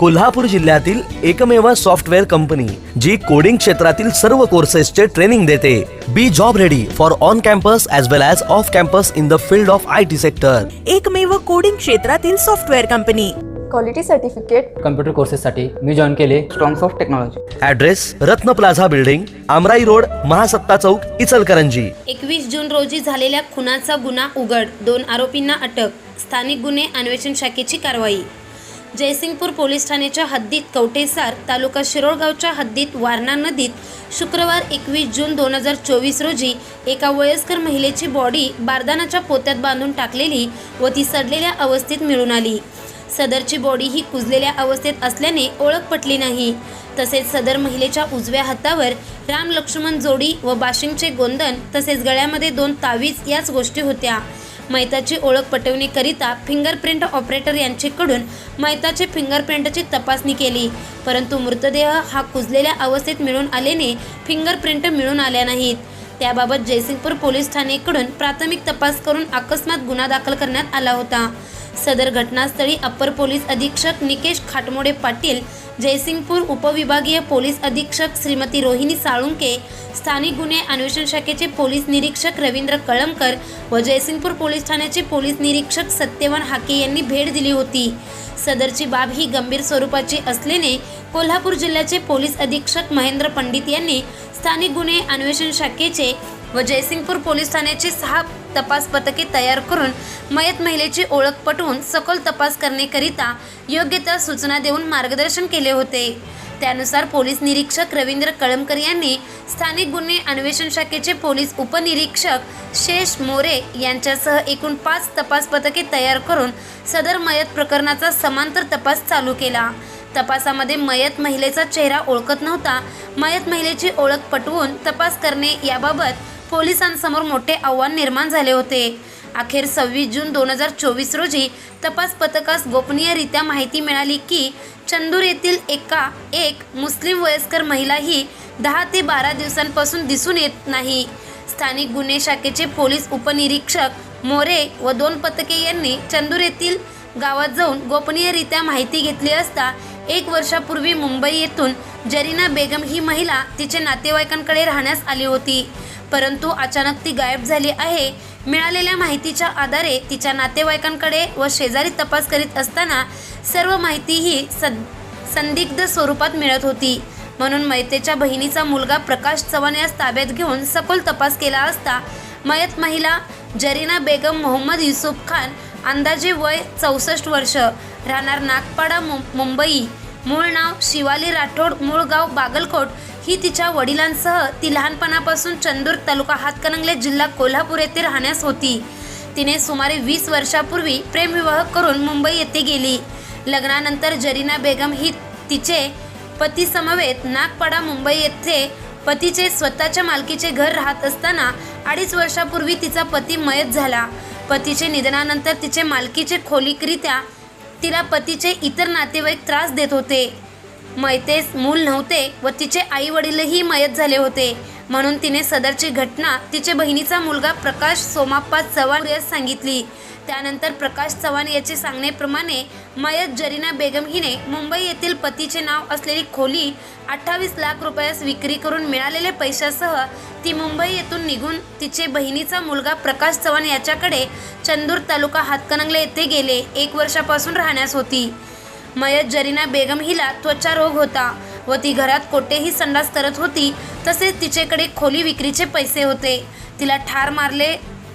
कोल्हापूर जिल्ह्यातील एकमेव software company जी coding क्षेत्रातील सर्व कोर्सेसचे ट्रेनिंग देते. Be job ready for on campus as well as off campus in the field of I T sector एकमेव coding क्षेत्रातील software company. Quality certificate computer कोर्सेससाठी मी join केले. Strongs of technology address Ratna plaza building Amrai road Mahasatta chowk Ichalkaranji. एकवीस जून रोजी झालेल्या खुनाचा गुन्हा उघड. दोन आरोपींना अटक. स्थानिक गुन्हे अन्वेषण शाखेची कारवाई. जयसिंगपूर पोलीस ठाण्याच्या हद्दीत कवटेसार तालुका शिरोळगावच्या हद्दीत वारणा नदीत शुक्रवार एकवीस जून दोन हजार चोवीस रोजी एका वयस्कर महिलेची बॉडी बारदानाच्या पोत्यात बांधून टाकलेली व ती सडलेल्या अवस्थेत मिळून आली. सदरची बॉडी ही कुजलेल्या अवस्थेत असल्याने ओळख पटली नाही. तसेच सदर महिलेच्या उजव्या हातावर राम लक्ष्मण जोडी व बाशिंगचे गोंदन तसेच गळ्यामध्ये दोन तावीज याच गोष्टी होत्या. मैताची ओळख पटवणीकरिता फिंगरप्रिंट ऑपरेटर यांच्याकडून मैताचे फिंगरप्रिंटची तपासणी केली. परंतु मृतदेह हा कुजलेल्या अवस्थेत मिळून आल्याने फिंगरप्रिंट मिळून आल्या नाहीत. त्याबाबत जयसिंगपूर पोलीस ठाणेकडून प्राथमिक तपास करून अकस्मात गुन्हा दाखल करण्यात आला होता. सदर घटनास्थळी अप्पर पोलीस अधीक्षक निकेश खाटमोडे पाटील जयसिंगपूर उपविभागीय पोलीस अधीक्षक श्रीमती रोहिणी साळुंके स्थानिक गुन्हे अन्वेषण शाखेचे पोलीस निरीक्षक रवींद्र कळमकर व जयसिंगपूर पोलीस ठाण्याचे पोलीस निरीक्षक सत्यवान हाके यांनी भेट दिली होती. सदरची बाब ही गंभीर स्वरूपाची असल्याने कोल्हापूर जिल्ह्याचे पोलीस अधीक्षक महेंद्र पंडित यांनी स्थानिक गुन्हे अन्वेषण शाखेचे व जयसिंगपूर पोलीस ठाण्याचे सहा तपास पथके तयार करून मयत महिलेची ओळख पटवून सखोल तपास करण्याकरिता योग्य त्या सूचना देऊन मार्गदर्शन केले होते. त्यानुसार पोलीस निरीक्षक रवींद्र कळमकर यांनी स्थानिक गुन्हे अन्वेषण शाखेचे पोलीस उपनिरीक्षक शेष मोरे यांच्यासह एकूण पाच तपास पथके तयार करून सदर मयत प्रकरणाचा समांतर तपास चालू केला. तपासामध्ये मयत महिलेचा चेहरा ओळखत नव्हता. मयत महिलेची ओळख पटवून तपास करणे याबाबत पोलिसांसमोर मोठे आव्हान निर्माण झाले होते. अखेर सव्वीस जून दोन हजार चोवीस रोजी तपास पथकास गोपनीयरित्या माहिती मिळाली की चंदूर येथील एका एक मुस्लिम वयस्कर महिला ही दहा ते बारा दिवसांपासून दिसून येत नाही. स्थानिक गुन्हे शाखेचे पोलीस उपनिरीक्षक मोरे व दोन पथके यांनी चंदूर येथील गावात जाऊन गोपनीयरित्या माहिती घेतली असता एक वर्षापूर्वी मुंबई येथून जरीना बेगम ही महिला तिच्या नातेवाईकांकडे राहण्यास आली होती. परंतु अचानक ती गायब झाली आहे. मिळालेल्या माहितीच्या आधारे तिच्या नातेवाईकांकडे व शेजारी तपास करीत असताना सर्व माहिती ही सद संदिग्ध स्वरूपात मिळत होती. म्हणून मैतेच्या बहिणीचा मुलगा प्रकाश चव्हाण यास ताब्यात घेऊन सखोल तपास केला असता मयत महिला जरीना बेगम मोहम्मद युसुफ खान अंदाजे वय चौसष्ट वर्ष राहणार नागपाडा मुं मुंबई. मूळ नाव शिवाली राठोड मूळ गाव बागलकोट ही तिच्या वडिलांसह ती लहानपणापासून चंदूर तालुका हातकणंगले जिल्हा कोल्हापूर येथे राहण्यास होती. तिने सुमारे वीस वर्षापूर्वी प्रेमविवाह करून मुंबई येथे गेली. लग्नानंतर जरीना बेगम ही तिचे पतीसमवेत नागपाडा मुंबई येथे पतीचे स्वतःच्या मालकीचे घर राहत असताना अडीच वर्षापूर्वी तिचा पती मयत झाला. पतीचे निधनानंतर तिचे मालकीचे खोलीकरित्या तिला पतीचे इतर नातेवाईक त्रास देत होते. मैतेस मूल नव्हते व तिचे आई वडीलही मयत झाले होते. म्हणून तिने सदरची घटना तिचे बहिणीचा मुलगा प्रकाश सोमाप्पा चव्हाण यास सांगितली. त्यानंतर प्रकाश चव्हाण याचे सांगण्याप्रमाणे मयत जरीना बेगम हिने मुंबई येथील पतीचे नाव असलेली खोली अठ्ठावीस लाख रुपयास विक्री करून मिळालेल्या पैशासह ती मुंबई येथून निघून तिचे बहिणीचा मुलगा प्रकाश चव्हाण याच्याकडे चंदूर तालुका हातकणंगले येथे गेले. एक वर्षापासून राहण्यास होती. मयत जरीना बेगम हिला त्वचा रोग होता व ती घरात कोठेही संडास करत होती तसेच तिचेकडे खोली विक्रीचे पैसे होते. तिला ठार मारले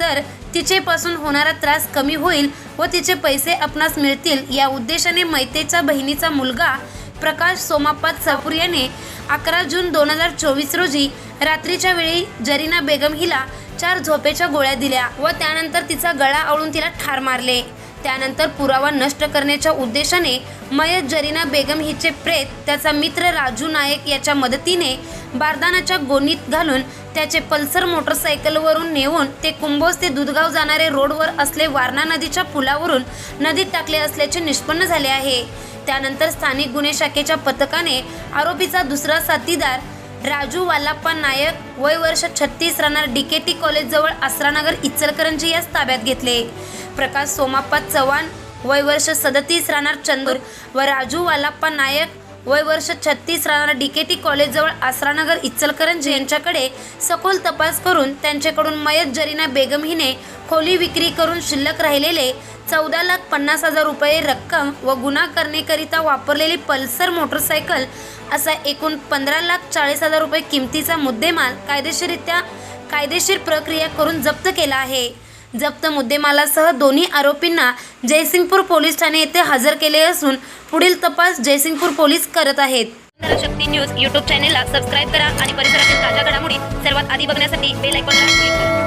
तर तिचेपासून होणारा त्रास कमी होईल व तिचे पैसे आपणास मिळतील या उद्देशाने मैतेचा बहिणीचा मुलगा प्रकाश सोमाप्पा चापूर याने अकरा जून दोन हजार चोवीस रोजी रात्रीच्या वेळी जरीना बेगम हिला चार झोपेच्या गोळ्या दिल्या व त्यानंतर तिचा गळा आवळून तिला ठार मारले. त्यानंतर पुरावा नष्ट करण्याच्या उद्देशाने मयत जरीना बेगम हिचे प्रेत त्याचा मित्र राजू नायक याच्या मदतीने बारदानाच्या गोणीत घालून त्याचे पल्सर मोटरसायकलवरून नेऊन ते कुंभोज ते दुधगाव जाणारे रोडवर असले वारणा नदीच्या पुलावरून नदीत टाकले असल्याचे निष्पन्न झाले आहे. त्यानंतर स्थानिक गुन्हे शाखेच्या पथकाने आरोपीचा दुसरा साथीदार राजू वालाप्पा नायक वय वर्ष छत्तीस राहणार डीकेटी कॉलेजजवळ आसरानगर इचलकरंजी यास ताब्यात घेतले. प्रकाश सोमाप्पा चव्हाण वय वर्ष सदतीस राहणार चंदूर. व राजू वालाप्पा नायक वय वर्ष छत्तीस राहणार डी के टी कॉलेजजवळ आसरानगर इचलकरंजी यांच्याकडे सखोल तपास करून त्यांच्याकडून मयत जरीना बेगम हिने खोली विक्री करून शिल्लक राहिलेले चौदा लाख पन्नास हजार रुपये रक्कम व गुन्हा करण्याकरिता वापरलेली पल्सर मोटरसायकल असा एकूण पंधरा लाख चाळीस हजार रुपये किमतीचा मुद्देमाल कायदेशीररित्या कायदेशीर प्रक्रिया करून जप्त केला आहे. जप्त मुद्देमालासह दोन्ही आरोपींना जयसिंगपूर पोलीस ठाणे येथे हजर केले असून पुढील तपास जयसिंगपूर पोलीस करत आहेत. शक्ती न्यूज यूट्यूब चॅनेलला सबस्क्राईब करा आणि परिसरातील ताज्या घडामोडी सर्वात आधी बघण्यासाठी बेल आयकॉनला क्लिक करा.